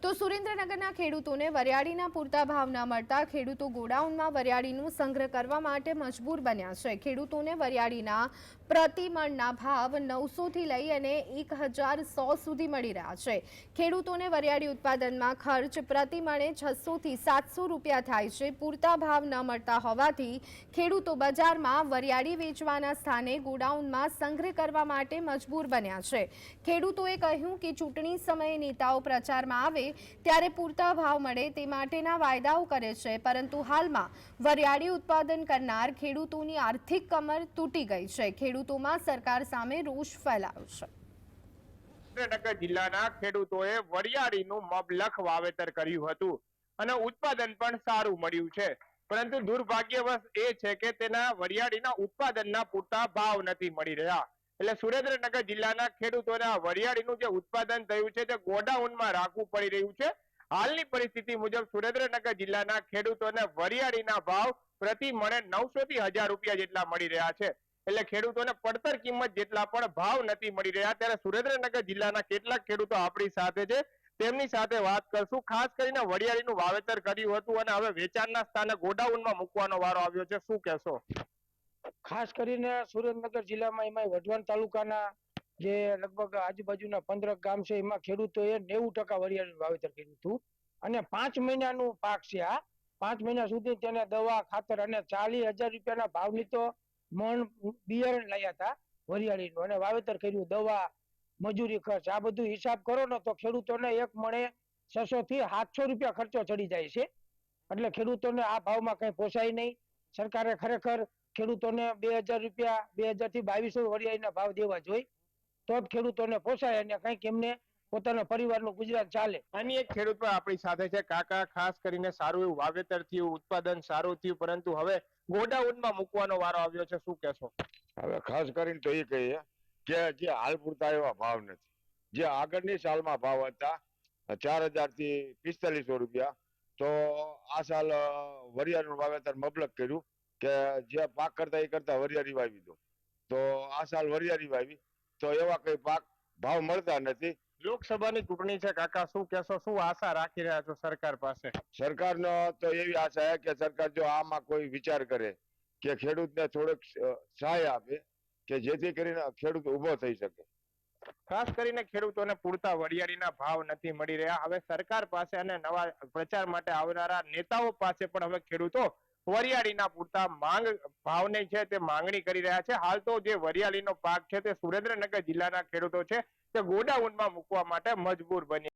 તો સુરેન્દ્રનગરના ખેડૂતોને વરિયાળીના પૂરતા ભાવ ન મળતા ખેડૂતો ગોડાઉનમાં વરિયાળીનું સંગ્રહ કરવા માટે મજબૂર બન્યા છે. ખેડૂતોને વરિયાળીના પ્રતિમણના ભાવ નવસોથી લઈ અને એક હજાર સો સુધી મળી રહ્યા છે. ખેડૂતોને વરિયાળી ઉત્પાદનમાં ખર્ચ પ્રતિમણે છસોથી સાતસો રૂપિયા થાય છે. પૂરતા ભાવ ન મળતા હોવાથી ખેડૂતો બજારમાં વરિયાળી વેચવાના સ્થાને ગોડાઉનમાં સંગ્રહ કરવા માટે મજબૂર બન્યા છે. ખેડૂતોએ કહ્યું કે ચૂંટણી સમયે નેતાઓ પ્રચારમાં આવે ત્યારે પૂરતા ભાવ મળે તે માટેના વાયદાઓ કરે છે. પરંતુ હાલમાં વરિયાળી ઉત્પાદન કરનાર ખેડૂતોની આર્થિક કમર તૂટી ગઈ છે. ખેડૂતોમાં સરકાર સામે રોષ ફેલાયો છે. સુરેન્દ્રનગર જિલ્લાના ખેડૂતોએ વરિયાળીનું મબલખ વાવેતર કર્યું હતું અને ઉત્પાદન પણ સારું મળ્યું છે. પરંતુ દુર્ભાગ્યવશ એ છે કે તેના વરિયાળીના ઉત્પાદનના પૂરતા ભાવ નથી મળી રહ્યા. એટલે સુરેન્દ્રનગર જિલ્લાના ખેડૂતોના વરિયાળીનું જે ઉત્પાદન થયું છે તે ગોડાઉનમાં રાખવું પડી રહ્યું છે. હાલની પરિસ્થિતિ મુજબ સુરેન્દ્રનગર જિલ્લાના ખેડૂતોને વરિયાળીના ભાવ પ્રતિ મણે નવસો થી હજાર રૂપિયા જેટલા મળી રહ્યા છે. એટલે ખેડૂતોને પડતર કિંમત જેટલા પણ ભાવ નથી મળી રહ્યા, ત્યારે સુરેન્દ્રનગર જિલ્લાના કેટલાક ખેડૂતો આપણી સાથે છે. તેમની સાથે વાત કરશું. ખાસ કરીને વડિયાળીનું વાવેતર કર્યું હતું અને હવે વેચાણના સ્થાને ગોડાઉનમાં મૂકવાનો વારો આવ્યો છે. શું કહેશો? ખાસ કરીને સુરેન્દ્રનગર જિલ્લામાં એમાં વઢવાણ તાલુકાના જે લગભગ આજુબાજુના પંદર ગામ છે, એમાં ખેડૂતોએ નેવું ટકા વરિયાળીનું વાવેતર કર્યું હતું. અને પાંચ મહિનાનું પાક છે આ. પાંચ મહિના સુધી તેને દવા, ખાતર અને ચાલીસ હજાર રૂપિયાના ભાવની તો મણ બિયારણ લાયા હતા વરિયાળીનું. અને વાવેતર કર્યું, દવા, મજૂરી ખર્ચ, આ બધું હિસાબ કરો ને તો ખેડૂતોને એક મણે છસો થી સાતસો રૂપિયા ખર્ચો ચડી જાય છે. એટલે ખેડૂતોને આ ભાવમાં કઈ પોસાય નહીં. સરકારે ખરેખર ખેડૂતોને બે હજાર રૂપિયા બે હજારથી બાવીસો વરિયાળીના ભાવ દેવા જોઈએ તો જ ખેડૂતોને પોસાય અને કંઈક એમને પોતાના પરિવારનું ગુજરાત ચાલે. આની એક ખેડૂત પણ આપણી સાથે છે. કાકા ખાસ કરીને સારું એવું વાવેતર થયું ઉત્પાદન સારું થયું પરંતુ હવે ગોડાઉનમાં મૂકવાનો વારો આવ્યો છે. શું કહેશો? હવે ખાસ કરીને તો એ કહીએ કે જે હાલ પૂરતા એવા ભાવ નથી. જે આગળની સાલમાં ભાવ હતા ચાર હજારથી પિસ્તાલીસો રૂપિયા તો આ સાલ વરિયાળીનું વાવેતર મબલક કર્યું. કે જે પાક કરતા એ કરતા વરિયાળી વાવી દો. તો આ સાલ વરિયાળી વાવી. તો એવા કઈ પાક ભાવ મળતા નથી. લોકસભાની ચૂંટણી છે કાકા શું કેશો શું આશા રાખી રહ્યા છો સરકાર પાસે? સરકારનો તો એવી આશા છે કે સરકાર જો આમાં કોઈ વિચાર કરે કે ખેડૂતને થોડોક સહાય આપે કે જેથી કરીને ખેડૂત ઊભો થઈ શકે. ખાસ કરીને ખેડૂતોને પૂરતા વરિયાળીના ભાવ નથી મળી રહ્યા. હવે સરકાર પાસે અને નવા પ્રચાર માટે આવનારા નેતાઓ પાસે પણ હવે ખેડૂતો વરિયાળીના પૂરતા માંગ ભાવને છે તે માંગણી કરી રહ્યા છે. હાલ તો જે વરિયાળીનો પાક છે તે સુરેન્દ્રનગર જિલ્લાના ખેડૂતો છે તે ગોડાઉનમાં મૂકવા માટે મજબૂર બની